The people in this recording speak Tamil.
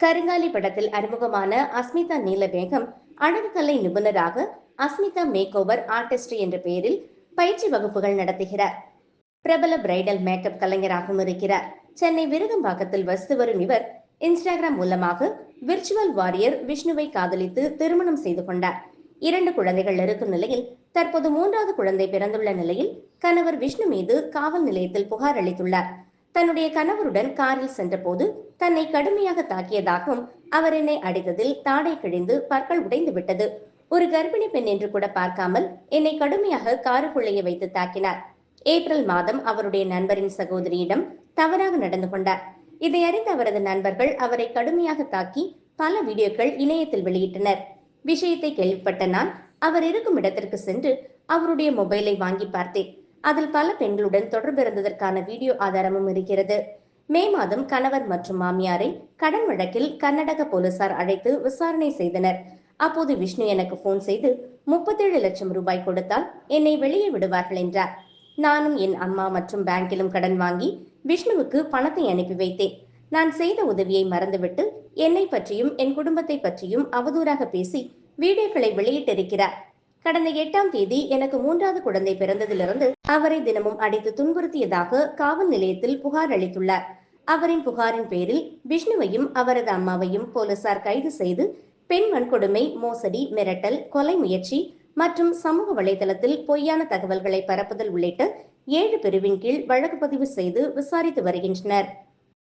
கருங்காலி படத்தில் அறிமுகமான அஸ்மிதா நீலவேகம் அழகுக்கலை நிபுணராக அஸ்மிதா மேக்கோவர் ஆர்டிஸ்ட் என்ற பெயரில் பயிற்சி வகுப்புகள் நடத்துகிறார். பிரபல பிரைடல் மேக்கப் கலைஞராகவும் இருக்கிறார். சென்னை விருகம்பாக்கத்தில் வசித்து வரும் இவர் இன்ஸ்டாகிராம் மூலமாக விர்ச்சுவல் வாரியர் விஷ்ணுவை காதலித்து திருமணம் செய்து கொண்டார். இரண்டு குழந்தைகள் இருக்கும் நிலையில் தற்போது மூன்றாவது குழந்தை பிறந்துள்ள நிலையில் கணவர் விஷ்ணு மீது காவல் நிலையத்தில் புகார் அளித்துள்ளார். தன்னுடைய கணவருடன் காரில் சென்றபோது தன்னை கடுமையாக தாக்கியதாகவும் அவர் என்னை அடித்ததில் தாடை கிழிந்து பற்கள் உடைந்து விட்டது. ஒரு கர்ப்பிணி பெண் என்று கூட பார்க்காமல் என்னை கடுமையாக காருக்குள்ளேயே வைத்து தாக்கினார். ஏப்ரல் மாதம் அவருடைய நண்பரின் சகோதரியிடம் தவறாக நடந்து கொண்டார். இதை அறிந்த அவரது நண்பர்கள் அவரை கடுமையாக தாக்கி பல வீடியோக்கள் இணையத்தில் வெளியிட்டனர். விஷயத்தை கேள்விப்பட்ட நான் அவர் இருக்கும் இடத்திற்கு சென்று அவருடைய மொபைலை வாங்கி பார்த்தேன். அதில் பல பெண்களுடன் தொடர்பு இருந்ததற்கான வீடியோ ஆதாரமும் இருக்கிறது. மே மாதம் கணவர் மற்றும் மாமியாரை கடன் வழக்கில் கர்நாடக போலீசார் அழைத்து விசாரணை செய்தனர். அப்போது விஷ்ணு எனக்கு போன் செய்து முப்பத்தேழு லட்சம் ரூபாய் கொடுத்தால் என்னை வெளியே விடுவார்கள் என்றார். நானும் என் அம்மா மற்றும் பேங்கிலும் கடன் வாங்கி விஷ்ணுவுக்கு பணத்தை அனுப்பி வைத்தேன். நான் செய்த உதவியை மறந்துவிட்டு என்னை பற்றியும் என் குடும்பத்தை பற்றியும் அவதூறாக பேசி வீடியோக்களை வெளியிட்டிருக்கிறார். கடந்த எட்டாம் தேதி எனக்கு மூன்றாவது குழந்தை பிறந்ததிலிருந்து அவரை தினமும் அடித்து துன்புறுத்தியதாக காவல் நிலையத்தில் புகார் அளித்துள்ளார். அவரின் புகாரின் பேரில் விஷ்ணுவையும் அவரது அம்மாவையும் போலீசார் கைது செய்து பெண் வன்கொடுமை மோசடி மிரட்டல் கொலை முயற்சி மற்றும் சமூக வலைதளத்தில் பொய்யான தகவல்களை பரப்புதல் உள்ளிட்ட ஏழு பிரிவின் கீழ் வழக்கு பதிவு செய்து விசாரித்து வருகின்றனர்.